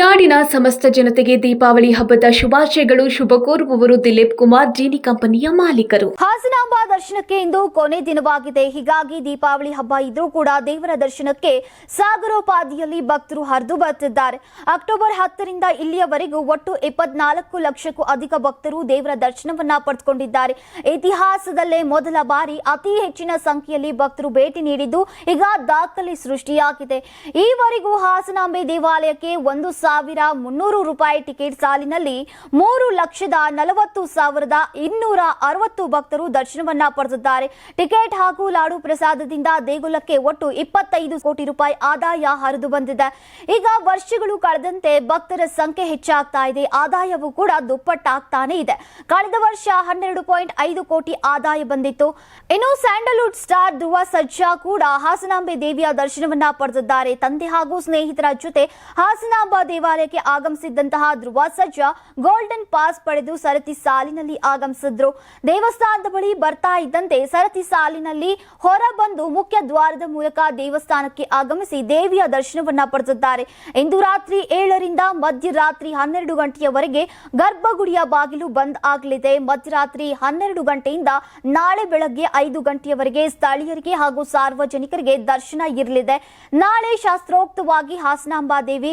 ನಾಡಿನ ಸಮಸ್ತ ಜನತೆಗೆ ದೀಪಾವಳಿ ಹಬ್ಬದ ಶುಭಾಶಯಗಳು ಶುಭ ಕೋರುವವರು ದಿಲೀಪ್ ಕುಮಾರ್, ಜೀನಿ ಕಂಪನಿಯ ಮಾಲೀಕರು. ಹಾಸನಾಂಬ ದರ್ಶನಕ್ಕೆ ಇಂದು ಕೊನೆ ದಿನವಾಗಿದೆ. ಹೀಗಾಗಿ ದೀಪಾವಳಿ ಹಬ್ಬ ಇದ್ರೂ ಕೂಡ ದೇವರ ದರ್ಶನಕ್ಕೆ ಸಾಗರೋಪಾದಿಯಲ್ಲಿ ಭಕ್ತರು ಹರಿದು ಬರುತ್ತಿದ್ದಾರೆ ಅಕ್ಟೋಬರ್ ಹತ್ತರಿಂದ ಇಲ್ಲಿಯವರೆಗೂ ಒಟ್ಟು ಇಪ್ಪತ್ನಾಲ್ಕು ಲಕ್ಷಕ್ಕೂ ಅಧಿಕ ಭಕ್ತರು ದೇವರ ದರ್ಶನವನ್ನ ಪಡೆದುಕೊಂಡಿದ್ದಾರೆ. ಇತಿಹಾಸದಲ್ಲೇ ಮೊದಲ ಬಾರಿ ಅತಿ ಹೆಚ್ಚಿನ ಸಂಖ್ಯೆಯಲ್ಲಿ ಭಕ್ತರು ಭೇಟಿ ನೀಡಿದ್ದು ಈಗ ದಾಖಲೆ ಸೃಷ್ಟಿಯಾಗಿದೆ. ಈವರೆಗೂ ಹಾಸನಾಂಬೆ ದೇವಾಲಯಕ್ಕೆ ಒಂದು ಸಾವಿರ ಮುನ್ನೂರು ರೂಪಾಯಿ ಟಿಕೆಟ್ ಸಾಲಿನಲ್ಲಿ ಮೂರು ಲಕ್ಷದ ನಲವತ್ತು ಸಾವಿರದ ಇನ್ನೂರ ಅರವತ್ತು ಭಕ್ತರು ದರ್ಶನವನ್ನ ಪಡೆದಿದ್ದಾರೆ. ಟಿಕೆಟ್ ಹಾಗೂ ಲಾಡು ಪ್ರಸಾದದಿಂದ ದೇಗುಲಕ್ಕೆ ಒಟ್ಟು ಇಪ್ಪತ್ತೈದು ಕೋಟಿ ರೂಪಾಯಿ ಆದಾಯ ಹರಿದು ಬಂದಿದೆ. ಈಗ ವರ್ಷಗಳು ಕಳೆದಂತೆ ಭಕ್ತರ ಸಂಖ್ಯೆ ಹೆಚ್ಚಾಗ್ತಾ ಇದೆ. ಆದಾಯವೂ ಕೂಡ ದುಪ್ಪಟ್ಟಾಗ್ತಾನೆ ಇದೆ. ಕಳೆದ ವರ್ಷ ಹನ್ನೆರಡು ಪಾಯಿಂಟ್ ಐದು ಕೋಟಿ ಆದಾಯ ಬಂದಿತ್ತು. ಇನ್ನು ಸ್ಯಾಂಡಲ್ವುಡ್ ಸ್ಟಾರ್ ಧ್ರುವ ಸಜ್ಜಾ ಕೂಡ ಹಾಸನಾಂಬೆ ದೇವಿಯ ದರ್ಶನವನ್ನ ಪಡೆದಿದ್ದಾರೆ. ತಂದೆ ಹಾಗೂ ಸ್ನೇಹಿತರ ಜೊತೆ ಹಾಸನಾಂಬ ದೇವಾಲಯಕ್ಕೆ ಆಗಮಿಸಿದ್ದಂತಹ ಧ್ರುವ ಸರ್ಜಾ ಗೋಲ್ಡನ್ ಪಾಸ್ ಪಡೆದು ಸರತಿ ಸಾಲಿನಲ್ಲಿ ಆಗಮಿಸಿದ್ರು. ದೇವಸ್ಥಾನದ ಬಳಿ ಬರ್ತಾ ಇದ್ದಂತೆ ಸರತಿ ಸಾಲಿನಲ್ಲಿ ಹೊರ ಬಂದು ಮುಖ್ಯ ದ್ವಾರದ ಮೂಲಕ ದೇವಸ್ಥಾನಕ್ಕೆ ಆಗಮಿಸಿ ದೇವಿಯ ದರ್ಶನವನ್ನ ಪಡೆದಿದ್ದಾರೆ. ಇಂದು ರಾತ್ರಿ ಏಳರಿಂದ ಮಧ್ಯರಾತ್ರಿ ಹನ್ನೆರಡು ಗಂಟೆಯವರೆಗೆ ಗರ್ಭಗುಡಿಯ ಬಾಗಿಲು ಬಂದ್ ಆಗಲಿದೆ. ಮಧ್ಯರಾತ್ರಿ ಹನ್ನೆರಡು ಗಂಟೆಯಿಂದ ನಾಳೆ ಬೆಳಗ್ಗೆ ಐದು ಗಂಟೆಯವರೆಗೆ ಸ್ಥಳೀಯರಿಗೆ ಹಾಗೂ ಸಾರ್ವಜನಿಕರಿಗೆ ದರ್ಶನ ಇರಲಿದೆ. ನಾಳೆ ಶಾಸ್ತ್ರೋಕ್ತವಾಗಿ ಹಾಸನಾಂಬಾ ದೇವಿ